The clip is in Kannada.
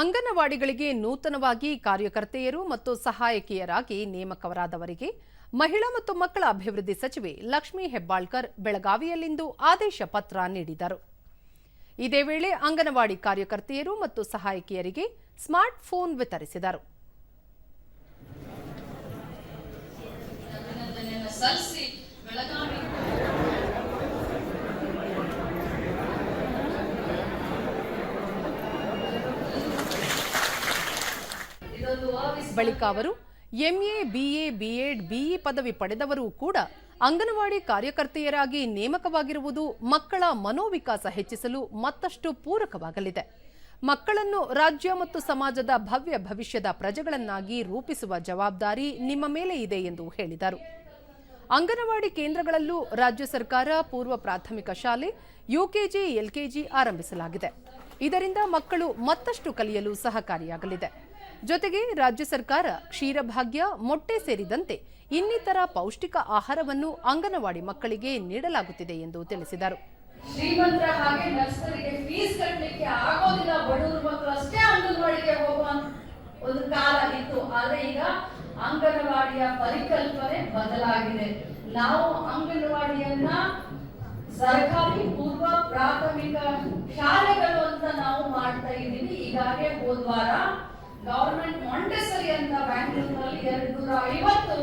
ಅಂಗನವಾಡಿಗಳಿಗೆ ನೂತನವಾಗಿ ಕಾರ್ಯಕರ್ತೆಯರು ಮತ್ತು ಸಹಾಯಕಿಯರಾಗಿ ನೇಮಕವರಾದವರಿಗೆ ಮಹಿಳಾ ಮತ್ತು ಮಕ್ಕಳ ಅಭಿವೃದ್ಧಿ ಸಚಿವೆ ಲಕ್ಷ್ಮೀ ಹೆಬ್ಬಾಳ್ಕರ್ ಬೆಳಗಾವಿಯಲ್ಲಿಂದು ಆದೇಶ ಪತ್ರ ನೀಡಿದರು. ಇದೇ ವೇಳೆ ಅಂಗನವಾಡಿ ಕಾರ್ಯಕರ್ತೆಯರು ಮತ್ತು ಸಹಾಯಕಿಯರಿಗೆ ಸ್ಮಾರ್ಟ್ ಫೋನ್ ವಿತರಿಸಿದರು. ಬೆಳಗಾವಿ ಬಳಿಕ ಅವರು ಎಂಎ ಬಿಎ ಬಿಎಡ್ ಬಿಇ ಪದವಿ ಪಡೆದವರು ಕೂಡ ಅಂಗನವಾಡಿ ಕಾರ್ಯಕರ್ತೆಯರಾಗಿ ನೇಮಕವಾಗಿರುವುದು ಮಕ್ಕಳ ಮನೋವಿಕಾಸ ಹೆಚ್ಚಿಸಲು ಮತ್ತಷ್ಟು ಪೂರಕವಾಗಲಿದೆ. ಮಕ್ಕಳನ್ನು ರಾಜ್ಯ ಮತ್ತು ಸಮಾಜದ ಭವ್ಯ ಭವಿಷ್ಯದ ಪ್ರಜೆಗಳನ್ನಾಗಿ ರೂಪಿಸುವ ಜವಾಬ್ದಾರಿ ನಿಮ್ಮ ಮೇಲೆ ಇದೆ ಎಂದು ಹೇಳಿದರು. ಅಂಗನವಾಡಿ ಕೇಂದ್ರಗಳಲ್ಲೂ ರಾಜ್ಯ ಸರ್ಕಾರ ಪೂರ್ವ ಪ್ರಾಥಮಿಕ ಶಾಲೆ ಯುಕೆಜಿ ಎಲ್ಕೆಜಿ ಆರಂಭಿಸಲಾಗಿದೆ. ಇದರಿಂದ ಮಕ್ಕಳು ಮತ್ತಷ್ಟು ಕಲಿಯಲು ಸಹಕಾರಿಯಾಗಲಿದೆ. ಜೊತೆಗೆ ರಾಜ್ಯ ಸರ್ಕಾರ ಕ್ಷೀರಭಾಗ್ಯ, ಮೊಟ್ಟೆ ಸೇರಿದಂತೆ ಇನ್ನಿತರ ಪೌಷ್ಟಿಕ ಆಹಾರವನ್ನು ಅಂಗನವಾಡಿ ಮಕ್ಕಳಿಗೆ ನೀಡಲಾಗುತ್ತಿದೆ ಎಂದು ತಿಳಿಸಿದರು. ಶ್ರೀಮಂತರ ಹಾಗೆ ನರ್ಸರಿಗೆ ಫೀಸ್ ಕಟ್ಟಲಿಕ್ಕೆ ಆಗೋದಿಲ್ಲ, ಬಡವರು ಮಕ್ಕಳು ಅಷ್ಟೇ ಅಂಗನವಾಡಿಗೆ ಹೋಗುವ ಒಂದು ಕಾಲ ಇತ್ತು. ಆದ್ರೆ ಈಗ ಅಂಗನವಾಡಿಯ ಪರಿಕಲ್ಪನೆ ಬದಲಾಗಿದೆ. ನಾವು ಅಂಗನವಾಡಿಯನ್ನ ಸರ್ಕಾರಿ ಪೂರ್ವ ಪ್ರಾಥಮಿಕ ಶಾಲೆಗಳು ಅಂತ ನಾವು ಮಾಡ್ತಾ ಇದ್ದೀವಿ. ಈಗಾಗಲೇ ಹೋದ್ವಾರ ಗವರ್ಮೆಂಟ್ ಮಾಂಟೆಸರಿ ಅಂತ ಬ್ಯಾಂಗ್ಳೂರಿನಲ್ಲಿ ಎರಡು ನೂರ ಐವತ್ತು